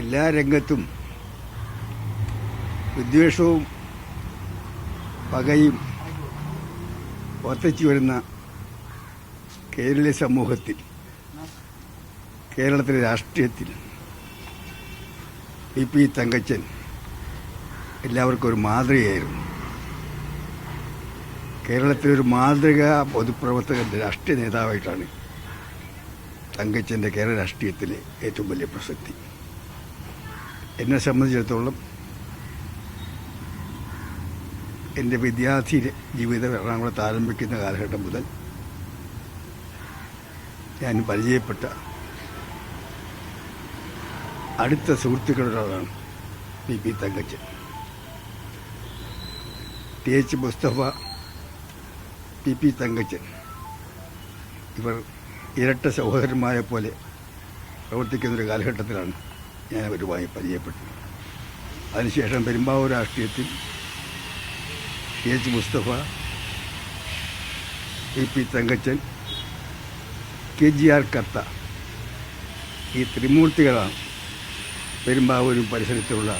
എല്ലാ രംഗത്തും വിദ്വേഷവും പകയും വർദ്ധിച്ചു വരുന്ന കേരളീയ സമൂഹത്തിൽ കേരളത്തിലെ രാഷ്ട്രീയത്തിൽ ഇ പി. തങ്കച്ചൻ എല്ലാവർക്കും ഒരു മാതൃകയായിരുന്നു. കേരളത്തിലൊരു മാതൃക പൊതുപ്രവർത്തക രാഷ്ട്രീയ നേതാവായിട്ടാണ് തങ്കച്ചന്റെ കേരള രാഷ്ട്രീയത്തിലെ ഏറ്റവും വലിയ പ്രസക്തി. എന്നെ സംബന്ധിച്ചിടത്തോളം എന്റെ വിദ്യാർത്ഥി ജീവിതം എറണാകുളത്ത് ആരംഭിക്കുന്ന കാലഘട്ടം മുതൽ ഞാൻ പരിചയപ്പെട്ട അടുത്ത സുഹൃത്തുക്കളൊരാളാണ് P P Thankachan. T H Mustafa P P Thankachan. ഇവർ ഇരട്ട സഹോദരന്മാരെ പോലെ പ്രവർത്തിക്കുന്നൊരു കാലഘട്ടത്തിലാണ്. ഞാൻ അവരുമായി പരിചയപ്പെട്ടു. അതിനുശേഷം പെരുമ്പാവൂർ രാഷ്ട്രീയത്തിൽ T H Mustafa A P Thankachan K G R Kartha ഈ ത്രിമൂർത്തികളാണ് പെരുമ്പാവൂരും പരിസരത്തുള്ള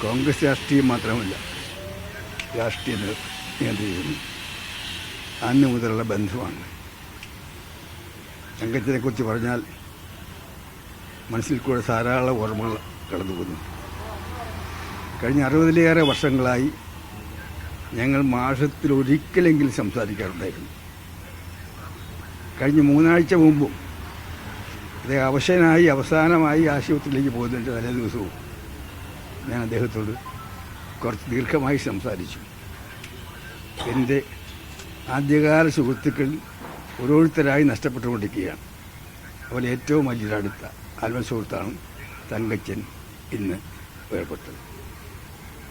കോൺഗ്രസ് രാഷ്ട്രീയം മാത്രമല്ല രാഷ്ട്രീയ നിയന്ത്രിക്കുന്നു അന്ന് മുതലുള്ള ബന്ധമാണ് തങ്കച്ചനെക്കുറിച്ച് പറഞ്ഞാൽ മനസ്സിൽ കൂടെ ധാരാളം ഓർമ്മകൾ കടന്നു പോകുന്നു കഴിഞ്ഞ അറുപതിലേറെ വർഷങ്ങളായി ഞങ്ങൾ മാസത്തിൽ ഒരിക്കലെങ്കിലും സംസാരിക്കാറുണ്ടായിരുന്നു. കഴിഞ്ഞ മൂന്നാഴ്ച മുമ്പും ഇതേ അവശനായി അവസാനമായി ആശുപത്രിയിലേക്ക് പോകുന്നതിന്റെ തലേ ദിവസവും ഞാൻ അദ്ദേഹത്തോട് കുറച്ച് ദീർഘമായി സംസാരിച്ചു. എന്റെ ആദ്യകാല സുഹൃത്തുക്കൾ ഓരോരുത്തരായി നഷ്ടപ്പെട്ടുകൊണ്ടിരിക്കുകയാണ്. അവൽ ഏറ്റവും വലിയൊരു ആത്മ സുഹൃത്താണ് തങ്കച്ചൻ ഇന്ന് വേർപെട്ടത്.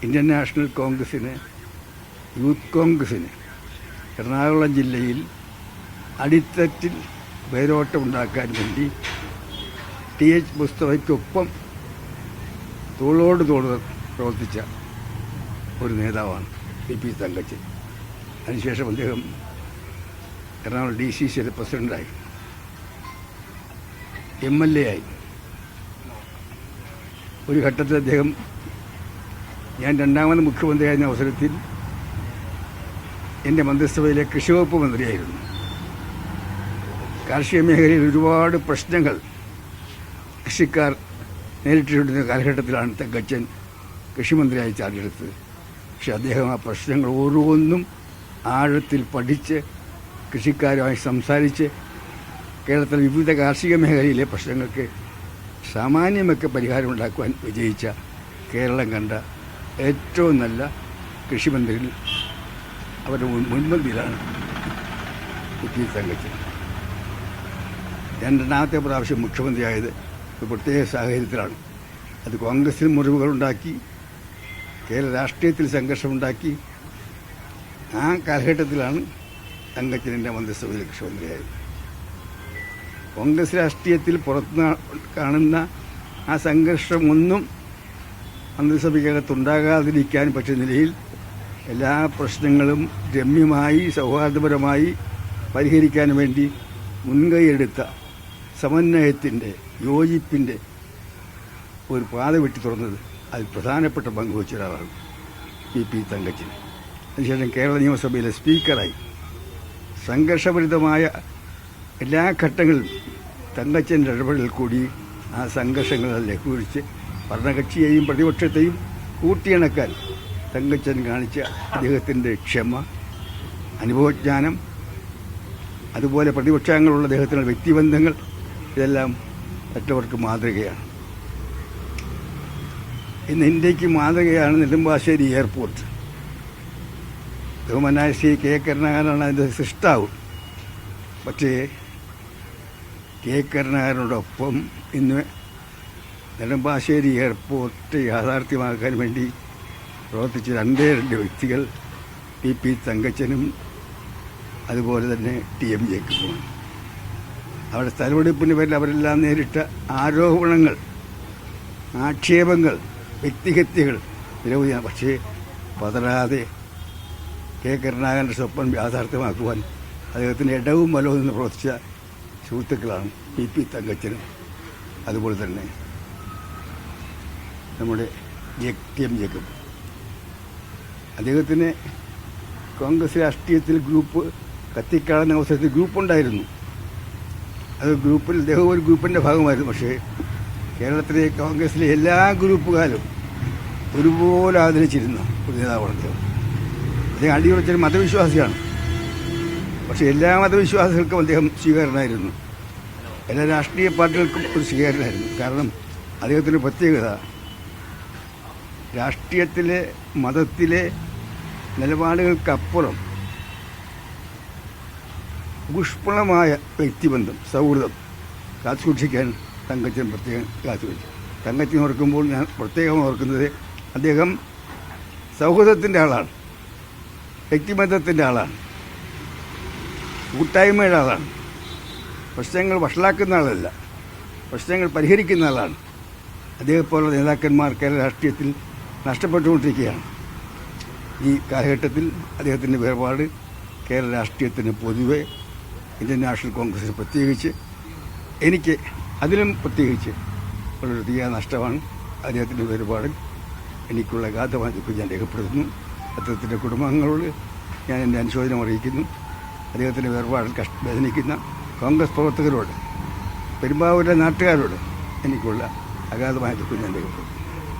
ഇന്ത്യൻ നാഷണൽ കോൺഗ്രസിന് യൂത്ത് കോൺഗ്രസിന് എറണാകുളം ജില്ലയിൽ അടിത്തട്ടിൽ വേരോട്ടമുണ്ടാക്കാൻ വേണ്ടി ടി എച്ച് മുസ്തഫയ്ക്കൊപ്പം തോളോട് തോൾ പ്രവർത്തിച്ച ഒരു നേതാവാണ് പി പി തങ്കച്ചൻ. അതിനുശേഷം അദ്ദേഹം എറണാകുളം ഡി സി സിയുടെ പ്രസിഡന്റായി എം എൽ എ ആയി. ഒരു ഘട്ടത്തിൽ അദ്ദേഹം ഞാൻ രണ്ടാമത് മുഖ്യമന്ത്രിയായിരുന്ന അവസരത്തിൽ എന്റെ മന്ത്രിസഭയിലെ കൃഷി വകുപ്പ് മന്ത്രിയായിരുന്നു. കാർഷിക മേഖലയിൽ ഒരുപാട് പ്രശ്നങ്ങൾ കൃഷിക്കാർ നേരിട്ടിരുന്ന കാലഘട്ടത്തിലാണ് തങ്കച്ചൻ കൃഷിമന്ത്രിയായി ചാർജെടുത്തത് പക്ഷെ അദ്ദേഹം ആ പ്രശ്നങ്ങൾ ഓരോന്നും ആഴത്തിൽ പഠിച്ച് കൃഷിക്കാരുമായി സംസാരിച്ച് കേരളത്തിലെ വിവിധ കാർഷിക മേഖലയിലെ പ്രശ്നങ്ങൾക്ക് സാമാന്യമൊക്കെ പരിഹാരം പരിഹാരമുണ്ടാക്കുവാൻ വിജയിച്ച കേരളം കണ്ട ഏറ്റവും നല്ല കൃഷിമന്ത്രിയിൽ അവരുടെ മുൻ- മുൻപന്തിയിലാണ് പി തങ്കച്ചൻ. ഞാൻ രണ്ടാമത്തെ പ്രാവശ്യം മുഖ്യമന്ത്രിയായത് ഒരു പ്രത്യേക സാഹചര്യത്തിലാണ്. അത് കോൺഗ്രസിൽ മുറിവുകളുണ്ടാക്കി കേരള രാഷ്ട്രീയത്തിൽ സംഘർഷമുണ്ടാക്കി ആ കാലഘട്ടത്തിലാണ് തങ്കച്ചനിന്റെ മന്ത്രിസഭയിൽ മുഖ്യമന്ത്രിയായത് കോൺഗ്രസ് രാഷ്ട്രീയത്തിൽ പുറത്ത് കാണുന്ന ആ സംഘർഷമൊന്നും മന്ത്രിസഭയ്ക്കകത്തുണ്ടാകാതിരിക്കാൻ പറ്റുന്ന നിലയിൽ എല്ലാ പ്രശ്നങ്ങളും രമ്യമായി സൗഹാർദ്ദപരമായി പരിഹരിക്കാൻ വേണ്ടി മുൻകൈയെടുത്ത സമന്വയത്തിന്റെ യോജിപ്പിന്റെ ഒരു പാത വെട്ടി തുറന്നത് അതിൽ പ്രധാനപ്പെട്ട പങ്ക് വഹിച്ച ഒരാളാണ് പി. പി. തങ്കച്ചൻ. അതിനുശേഷം കേരള നിയമസഭയിലെ സ്പീക്കറായി. സംഘർഷഭരിതമായ എല്ലാ ഘട്ടങ്ങളിലും തങ്കച്ചന്റെ ഇടപെടൽ കൂടി ആ സംഘർഷങ്ങളെ ലഘൂകരിച്ച് ഭരണകക്ഷിയെയും പ്രതിപക്ഷത്തെയും കൂട്ടിയിണക്കാൻ തങ്കച്ചൻ കാണിച്ച അദ്ദേഹത്തിന്റെ ക്ഷമ അനുഭവജ്ഞാനം അതുപോലെ പ്രതിപക്ഷങ്ങളുള്ള അദ്ദേഹത്തിന്റെ വ്യക്തിബന്ധങ്ങൾ ഇതെല്ലാം മറ്റവർക്ക് മാതൃകയാണ്. ഇന്ന് ഇന്ത്യയ്ക്ക് മാതൃകയാണ് നെടുമ്പാശ്ശേരി എയർപോർട്ട്. ബഹുമാനായ ശ്രീ കെ കരുണാകരനാണ് അതിന്റെ സൃഷ്ടാവ്. പക്ഷേ കെ കരുണാകരനോടൊപ്പം ഇന്ന് നെടുമ്പാശ്ശേരി എയർപോർട്ട് യാഥാർത്ഥ്യമാക്കാൻ വേണ്ടി പ്രവർത്തിച്ച രണ്ടേ രണ്ട് വ്യക്തികൾ പി പി തങ്കച്ചനും അതുപോലെ തന്നെ ടി എം ജേക്കബുമാണ്. അവിടെ സ്ഥലമെടുപ്പിന് പേരിൽ അവരെല്ലാം നേരിട്ട ആരോപണങ്ങൾ ആക്ഷേപങ്ങൾ വ്യക്തിഹത്യകൾ നിരവധിയാണ്. പക്ഷേ പതരാതെ കെ കരുണാകരന്റെ സ്വപ്നം യാഥാർത്ഥ്യമാക്കുവാൻ അദ്ദേഹത്തിന്റെ ഇടവും വലവും നിന്ന് പ്രവർത്തിച്ച സുഹൃത്തുക്കളാണ് പി പി തങ്കച്ചനും. അതുപോലെ തന്നെ നമ്മുടെ ടി എം ജേക്കബ്. അദ്ദേഹത്തിന് കോൺഗ്രസ് രാഷ്ട്രീയത്തിൽ ഗ്രൂപ്പ് കത്തിക്കാളുന്ന അവസരത്തിൽ ഗ്രൂപ്പുണ്ടായിരുന്നു. അത് ഗ്രൂപ്പിൽ അദ്ദേഹം ഒരു ഗ്രൂപ്പിന്റെ ഭാഗമായിരുന്നു. പക്ഷേ കേരളത്തിലെ കോൺഗ്രസിലെ എല്ലാ ഗ്രൂപ്പുകാരും ഒരുപോലെ ആദരിച്ചിരുന്ന ഒരു നേതാവാണ് അദ്ദേഹം. അദ്ദേഹം അടിയുറച്ചൊരു മതവിശ്വാസിയാണ്. പക്ഷേ എല്ലാ മതവിശ്വാസികൾക്കും അദ്ദേഹം സ്വീകാരനായിരുന്നു എല്ലാ രാഷ്ട്രീയ പാർട്ടികൾക്കും ഒരു സ്വീകാര്യനായിരുന്നു കാരണം അദ്ദേഹത്തിന്റെ പ്രത്യേകത രാഷ്ട്രീയത്തിലെ മതത്തിലെ നിലപാടുകൾക്കപ്പുറം പുഷ്പളമായ വ്യക്തിബന്ധം സൗഹൃദം കാത്തുസൂക്ഷിക്കാൻ തങ്കച്ചൻ പ്രത്യേകം കാത്തുവച്ചു. തങ്കച്ചൻ ഓർക്കുമ്പോൾ ഞാൻ പ്രത്യേകം ഓർക്കുന്നത് അദ്ദേഹം സൗഹൃദത്തിന്റെ ആളാണ് വ്യക്തിബന്ധത്തിന്റെ ആളാണ് കൂട്ടായ്മയുടെ ആളാണ്. പ്രശ്നങ്ങൾ വഷളാക്കുന്ന ആളല്ല. പ്രശ്നങ്ങൾ പരിഹരിക്കുന്ന ആളാണ്. അതേപോലുള്ള നേതാക്കന്മാർ കേരള രാഷ്ട്രീയത്തിൽ നഷ്ടപ്പെട്ടുകൊണ്ടിരിക്കുകയാണ്. ഈ കാലഘട്ടത്തിൽ അദ്ദേഹത്തിന്റെ വേർപാട് കേരള രാഷ്ട്രീയത്തിന് പൊതുവെ ഇന്ത്യൻ നാഷണൽ കോൺഗ്രസിന് പ്രത്യേകിച്ച് എനിക്ക് അതിലും പ്രത്യേകിച്ച് ഒരു തീയ നഷ്ടമാണ് അദ്ദേഹത്തിന്റെ വേർപാട്. എനിക്കുള്ള ഗാധമായ ദുഃഖം ഞാൻ രേഖപ്പെടുത്തുന്നു. അദ്ദേഹത്തിന്റെ കുടുംബാംഗങ്ങളോട് ഞാൻ എന്റെ അനുശോചനം അറിയിക്കുന്നു. അദ്ദേഹത്തിന്റെ വേർപാടിൽ കഷ്ട വേദനിക്കുന്ന കോൺഗ്രസ് പ്രവർത്തകരോട് പെരുമ്പാവൂരിലെ നാട്ടുകാരോട് എനിക്കുള്ള അഗാധമായ ദുഃഖം ഞാൻ രേഖപ്പെടുത്തുന്നു.